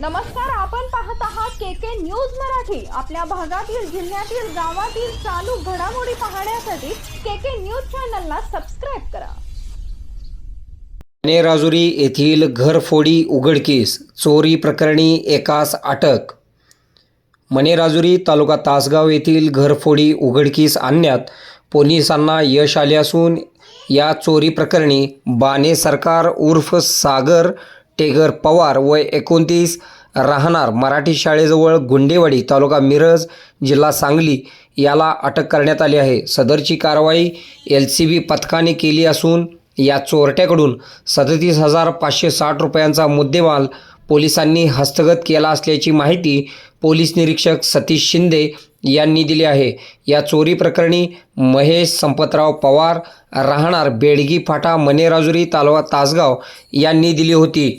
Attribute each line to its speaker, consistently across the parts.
Speaker 1: नमस्कार आपण पाहत आहात के के न्यूज मराठी. आपल्या भागातील जिल्ह्यातील गावातील चालू घडामोडी पाहण्यासाठी के के न्यूज चॅनलला सबस्क्राईब करा.
Speaker 2: ठाणे राजुरी येथील घरफोडी उघडकीस चोरी प्रकरणी एकास अटक. मने राजुरी तालुका तासगाव येथील घरफोडी उघडकीस आणण्यात पोलिसांना यश आले असून या चोरी प्रकरणी बाने सरकार उर्फ सागर टेगर पवार वय एकोणतीस राहणार मराठी शाळेजवळ गुंडेवाडी तालुका मिरज जिल्हा सांगली याला अटक करण्यात आली आहे. सदरची कारवाई एल सी बी पथकाने केली असून या चोरट्याकडून सदतीस हजार पाचशे साठ रुपयांचा मुद्देमाल पोलिसांनी हस्तगत केला असल्याची माहिती पोलीस निरीक्षक सतीश शिंदे यांनी दिली आहे. या चोरी प्रकरणी महेश संपतराव पवार राहणार बेडगी फाटा मनेराजुरी तालवा तासगाव यांनी दिली होती.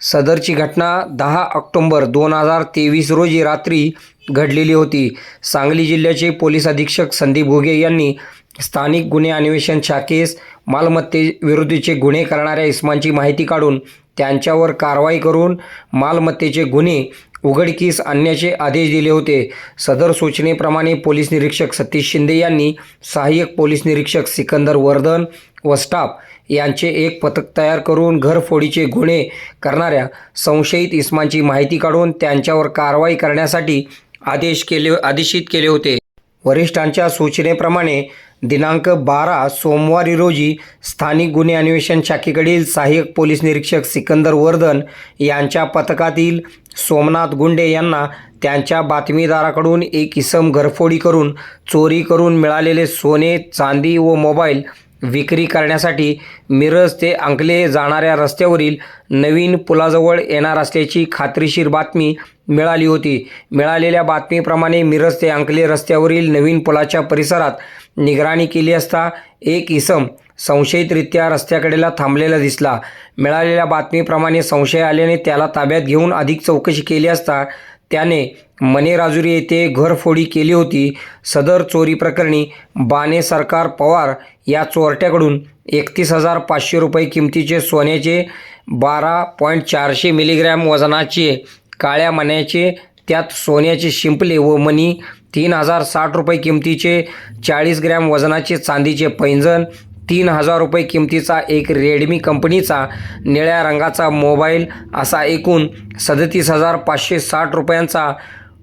Speaker 2: सदरची घटना दहा ऑक्टोंबर दोन हजार तेवीस रोजी रात्री घडलेली होती. सांगली जिल्ह्याचे पोलीस अधीक्षक संदीप घुगे यांनी स्थानिक गुन्हे अन्वेषण शाखेस मालमत्तेविरुद्धचे गुन्हे करणाऱ्या इस्मांची माहिती काढून त्यांच्यावर कारवाई करून मालमत्तेचे गुन्हे उघडकीस आणण्याचे आदेश दिले होते. सदर सूचनेप्रमाणे पोलीस निरीक्षक सतीश शिंदे यांनी सहाय्यक पोलीस निरीक्षक सिकंदर वर्धन व स्टाफ यांचे एक पथक तयार करून घरफोडीचे गुन्हे करणाऱ्या संशयित इस्मांची माहिती काढून त्यांच्यावर कारवाई करण्यासाठी आदेश केले आदेशित केले होते. वरिष्ठांच्या सूचनेप्रमाणे दिनांक बारा सोमवारी रोजी स्थानिक गुन्हे अन्वेषण शाखेकडील सहाय्यक पोलीस निरीक्षक सिकंदर वर्धन यांच्या पथकातील सोमनाथ गुंडे यांना त्यांच्या बातमीदाराकडून एक इसम घरफोडी करून चोरी करून मिळालेले सोने चांदी व मोबाईल विक्री करण्यासाठी मिरज ते अंकले जाणाऱ्या रस्त्यावरील नवीन पुलाजवळ येणार असल्याची खात्रीशीर बातमी मिळाली होती. मिळालेल्या बातमीप्रमाणे मिरज ते अंकले रस्त्यावरील नवीन पुलाच्या परिसरात निगराणी केली असता एक इसम संशयितरित्या रस्त्याकडेला थांबलेला दिसला. मिळालेल्या बातमीप्रमाणे संशय आल्याने त्याला ताब्यात घेऊन अधिक चौकशी केली असता त्याने मने राजुरी येथे घरफोडी केली होती. सदर चोरी प्रकरणी बाने सरकार पवार या चोरट्याकडून एकतीस हजार पाचशे रुपये किमतीचे सोन्याचे बारा पॉईंट चारशे मिलीग्रॅम वजनाचे काळ्या मण्याचे त्यात सोन्याचे शिंपले व मणी तीन हजार साठ रुपये किमतीचे चाळीस ग्रॅम वजनाचे चांदीचे पैंजण तीन हजार रुपये किमतीचा एक रेडमी कंपनीचा निळ्या रंगाचा मोबाईल असा एकूण सदतीस हजार पाचशे साठ रुपयांचा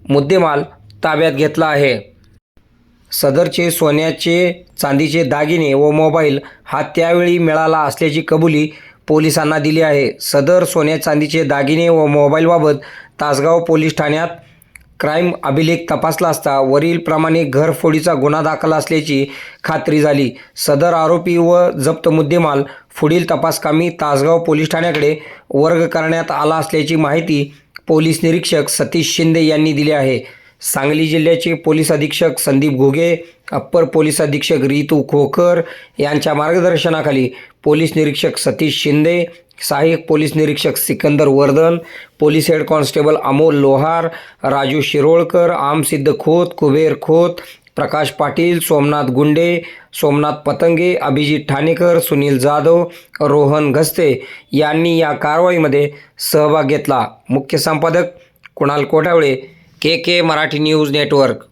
Speaker 2: मुद्देमाल ताब्यात घेतला आहे. सदरचे सोन्याचे चांदीचे दागिने व मोबाईल हा त्यावेळी मिळाला असल्याची कबुली पोलिसांना दिली आहे. सदर सोन्या चांदीचे दागिने व मोबाईलबाबत तासगाव पोलीस ठाण्यात क्राईम अभिलेख तपासला असता वरीलप्रमाणे घरफोडीचा गुन्हा दाखल असल्याची खात्री झाली. सदर आरोपी व जप्त मुद्देमाल पुढील तपासकामी तासगाव पोलीस ठाण्याकडे वर्ग करण्यात आला असल्याची माहिती पोलीस निरीक्षक सतीश शिंदे यांनी दिली आहे. सांगली जिल्ह्याचे पोलीस अधीक्षक संदीप घोगे अप्पर पोलीस अधीक्षक रितू खोकर यांच्या मार्गदर्शनाखाली पोलीस निरीक्षक सतीश शिंदे सहाय्यक पोलीस निरीक्षक Sikandar Vardhan police head constable Amol Lohar Raju Shirolkar Amsiddh Khot Kuber Khot Prakash Patil Somnath Gunde Somnath Patange Abhijit Thanekar Sunil Jadhav Rohan Ghaste यांनी या कारवाईमध्ये सहभाग घेतला. मुख्य संपादक Kunal Kothavale K K Marathi news network.